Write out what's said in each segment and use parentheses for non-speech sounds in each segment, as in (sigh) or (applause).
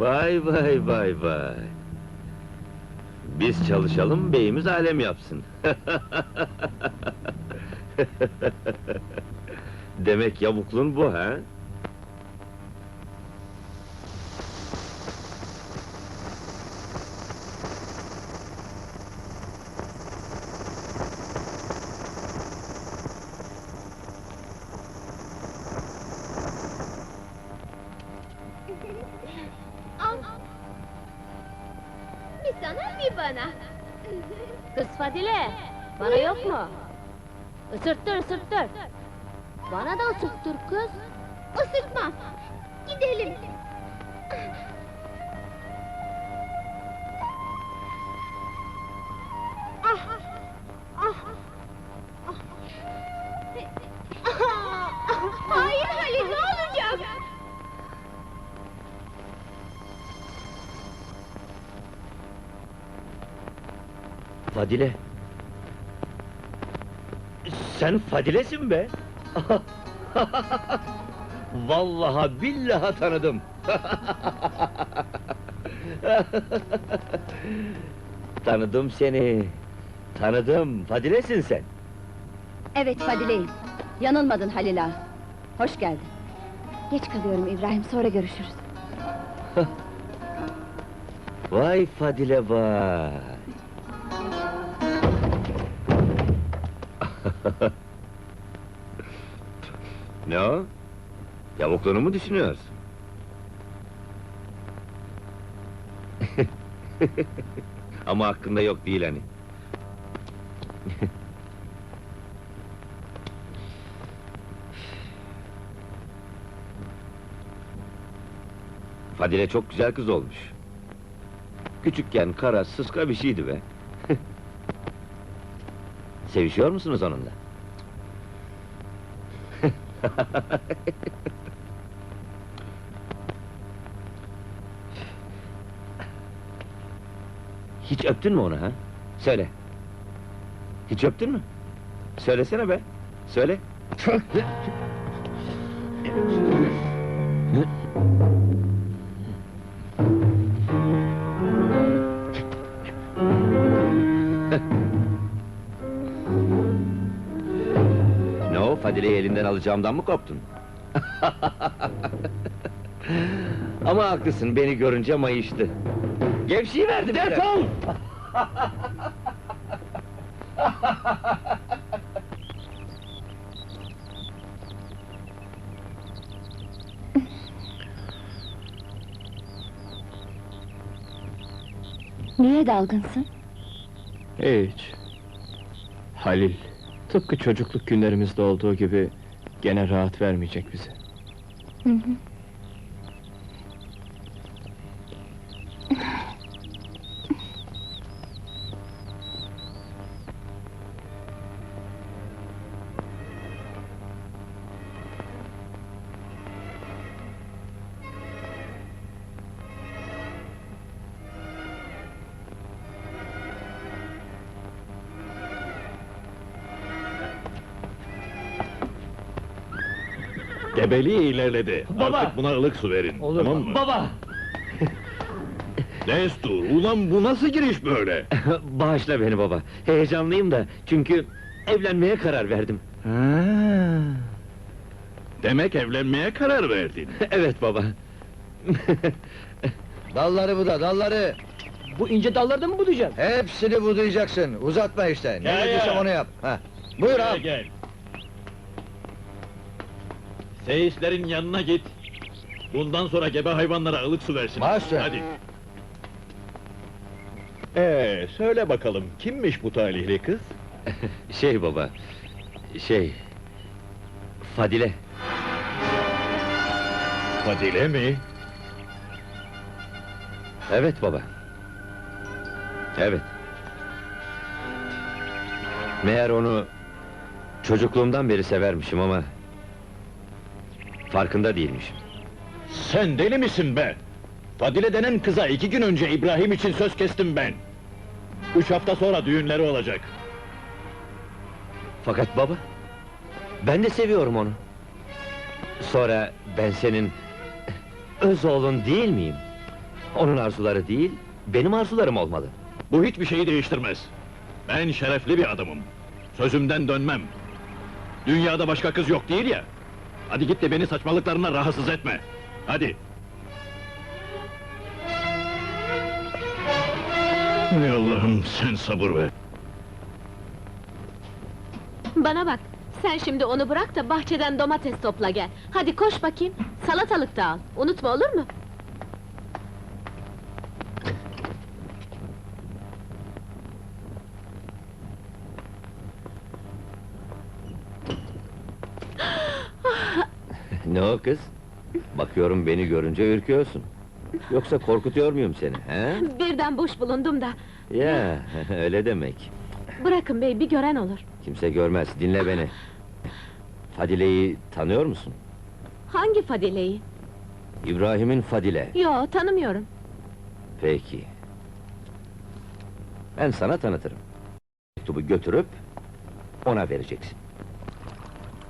Vay vay vay vay. Biz çalışalım, beyimiz alem yapsın. (laughs) Demek yavuklun bu ha? Al. Bir sana bir bana. Kız Fadile, bana yok mu? Isırttır, ısırttır. Bana da ısırttır kız. Isırtmam. Gidelim. Fadile. Sen Fadile'sin be. (laughs) Vallahi billahi tanıdım. (laughs) tanıdım seni. Tanıdım. Fadile'sin sen. Evet Fadile'yim. Yanılmadın Halil ağa. Hoş geldin. Geç kalıyorum İbrahim, sonra görüşürüz. Vay Fadile vay. Ne o? Yavukluğunu mu düşünüyorsun? (laughs) Ama hakkında yok değil hani. (laughs) Fadile çok güzel kız olmuş. Küçükken kara, sıska bir şeydi be. (laughs) Sevişiyor musunuz onunla? (laughs) Hiç öptün mü onu ha? Söyle. Hiç öptün mü? Söylesene be. Söyle. (laughs) Fadile'yi elinden alacağımdan mı koptun? (laughs) Ama haklısın, beni görünce mayıştı. Gevşeyi verdi Defol! Niye dalgınsın? Hiç. Halil, tıpkı çocukluk günlerimizde olduğu gibi gene rahat vermeyecek bize. Hı hı. Gebeliği ilerledi. Baba! Artık buna ılık su verin. Tamam mı? Baba! (laughs) Destur, ulan bu nasıl giriş böyle? (laughs) Bağışla beni baba. Heyecanlıyım da çünkü evlenmeye karar verdim. Demek evlenmeye karar verdin. (laughs) evet baba. Dalları buda, dalları! Bu ince dallarda mı budayacaksın? Hepsini budayacaksın, uzatma işte. Ne Ya, dediysem ya. onu yap. Heh. Buyur Gel, ağam. gel. Seyislerin yanına git. Bundan sonra gebe hayvanlara ılık su versin. Üstüne. Hadi. Ee, söyle bakalım, kimmiş bu talihli kız? (laughs) Şey baba, şey... Fadile, Fadile mi? evet baba. Evet. Meğer onu... ...çocukluğumdan beri severmişim ama... ...farkında değilmişim. Sen deli misin be? Fadile denen kıza iki gün önce İbrahim için söz kestim ben. Üç hafta sonra düğünleri olacak. Fakat baba... ...ben de seviyorum onu. Sonra ben senin... ...öz oğlun değil miyim? Onun arzuları değil, benim arzularım olmalı. Bu hiçbir şeyi değiştirmez. Ben şerefli bir adamım. Sözümden dönmem. Dünyada başka kız yok değil ya. Hadi git de beni saçmalıklarına rahatsız etme. Hadi. Ey Allah'ım sen sabır ver. Bana bak, sen şimdi onu bırak da bahçeden domates topla gel. Hadi koş bakayım, salatalık da al. Unutma olur mu? Ne o kız? Bakıyorum beni görünce ürküyorsun. Yoksa korkutuyor muyum seni, he? Birden boş bulundum da. Ya, (laughs) öyle demek. Bırakın bey, bir gören olur. Kimse görmez, dinle beni. Fadile'yi tanıyor musun? Hangi Fadile'yi? İbrahim'in Fadile. Yo, tanımıyorum. Peki. Ben sana tanıtırım. Mektubu götürüp ona vereceksin.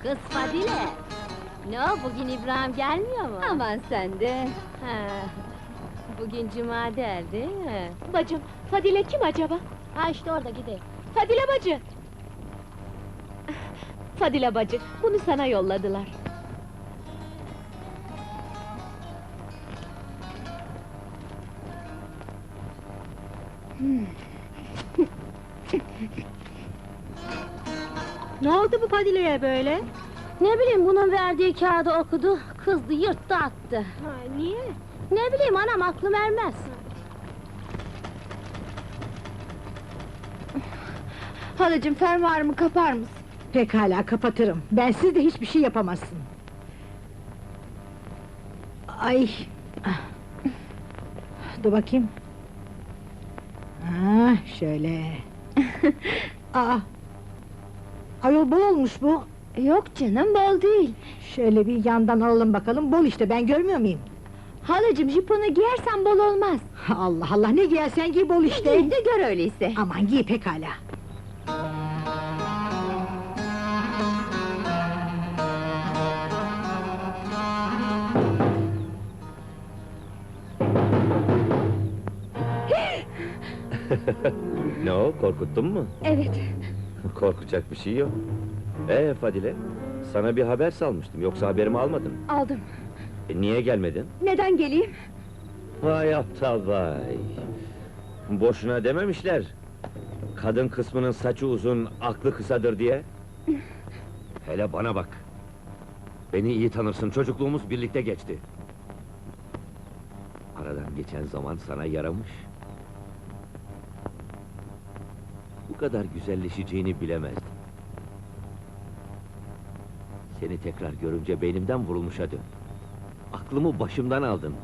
Kız Fadile. Ne o bugün İbrahim gelmiyor mu? Aman sen de. Ha, bugün cuma değil, değil mi? Bacım, Fadile kim acaba? Ha işte orada gidelim. Fadile bacı! Fadile bacı, bunu sana yolladılar. (laughs) ne oldu bu Fadile'ye böyle? Ne bileyim bunun verdiği kağıdı okudu, kızdı, yırttı attı. Ha, niye? Ne bileyim anam aklım ermez. Halacığım fermuarımı kapar mısın? Pekala kapatırım. Bensiz de hiçbir şey yapamazsın. Ay. Dur bakayım. Ah, şöyle. (laughs) Aa. Ayol bol olmuş bu. Yok canım bol değil. Şöyle bir yandan alalım bakalım. Bol işte ben görmüyor muyum? Halacığım jiponu giyersen bol olmaz. (laughs) Allah Allah ne giyersen giy bol işte. Giy de gör öyleyse. Aman giy pekala. (laughs) Ne o, korkuttun mu? Evet. Korkacak bir şey yok. Ee Fadile, sana bir haber salmıştım, yoksa haberimi almadın. Aldım. E, niye gelmedin? Neden geleyim? Vay aptal vay! Boşuna dememişler. Kadın kısmının saçı uzun, aklı kısadır diye. Hele bana bak. Beni iyi tanırsın, çocukluğumuz birlikte geçti. Aradan geçen zaman sana yaramış. Bu kadar güzelleşeceğini bilemezdim. Seni tekrar görünce beynimden vurulmuşa dön. Aklımı başımdan aldın.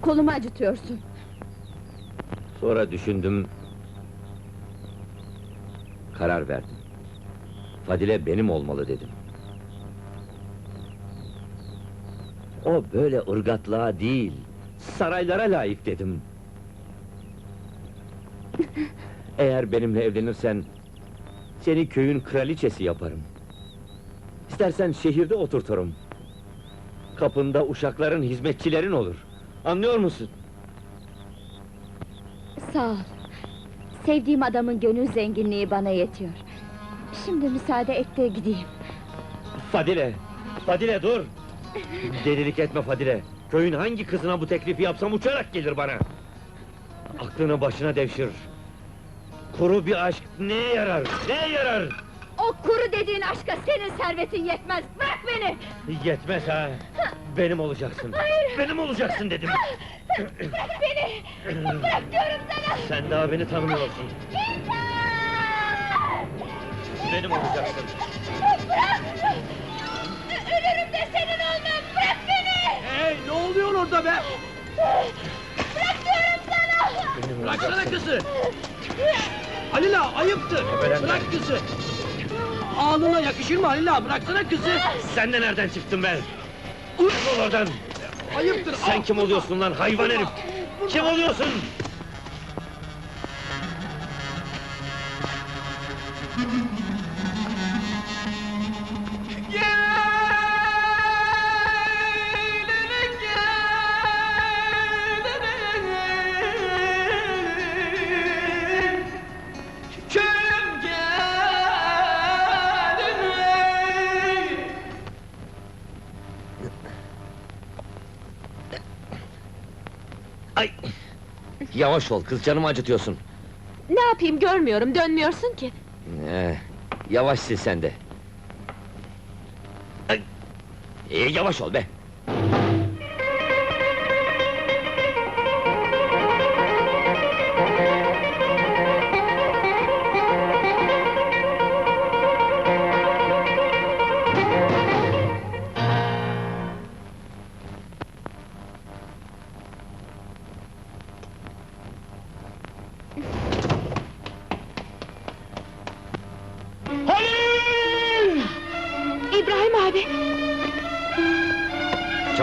Kolumu acıtıyorsun. Sonra düşündüm... Karar verdim. Fadile benim olmalı dedim. O böyle ırgatlığa değil, saraylara layık dedim. (laughs) Eğer benimle evlenirsen, seni köyün kraliçesi yaparım. İstersen şehirde oturturum. Kapında uşakların, hizmetçilerin olur. Anlıyor musun? Sağ ol. Sevdiğim adamın gönül zenginliği bana yetiyor. Şimdi müsaade et de gideyim. Fadile! Fadile dur! Delilik etme Fadile! Köyün hangi kızına bu teklifi yapsam uçarak gelir bana! Aklını başına devşir! Kuru bir aşk neye yarar, neye yarar? O kuru dediğin aşka senin servetin yetmez. Bırak beni! Yetmez ha! Benim olacaksın! Benim olacaksın dedim! Bırak beni! Bırak diyorum sana! Sen daha beni tanımıyorsun! Benim olacaksın! Bırak! Ölürüm de senin olmam! Bırak beni! Hey, ne oluyor orada be? Bırak diyorum sana! Benim Bıraksana kızı! Halila, ayıptır! Bırak kızı! Ağlına yakışır mı Halila? Bıraksana kızı! Sen de nereden çıktın be? Defol oradan! Ayıptır! Sen kim oluyorsun lan hayvan herif? Kim oluyorsun? Yavaş ol, kız canımı acıtıyorsun. Ne yapayım görmüyorum, dönmüyorsun ki. Ee, yavaş sil sen de. Ay! Ee, yavaş ol be!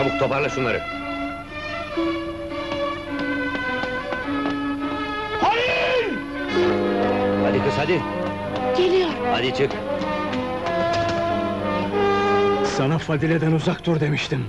Çabuk toparla şunları. Hadi kız hadi, Geliyor! hadi çık. Sana Fadile'den uzak dur demiştim.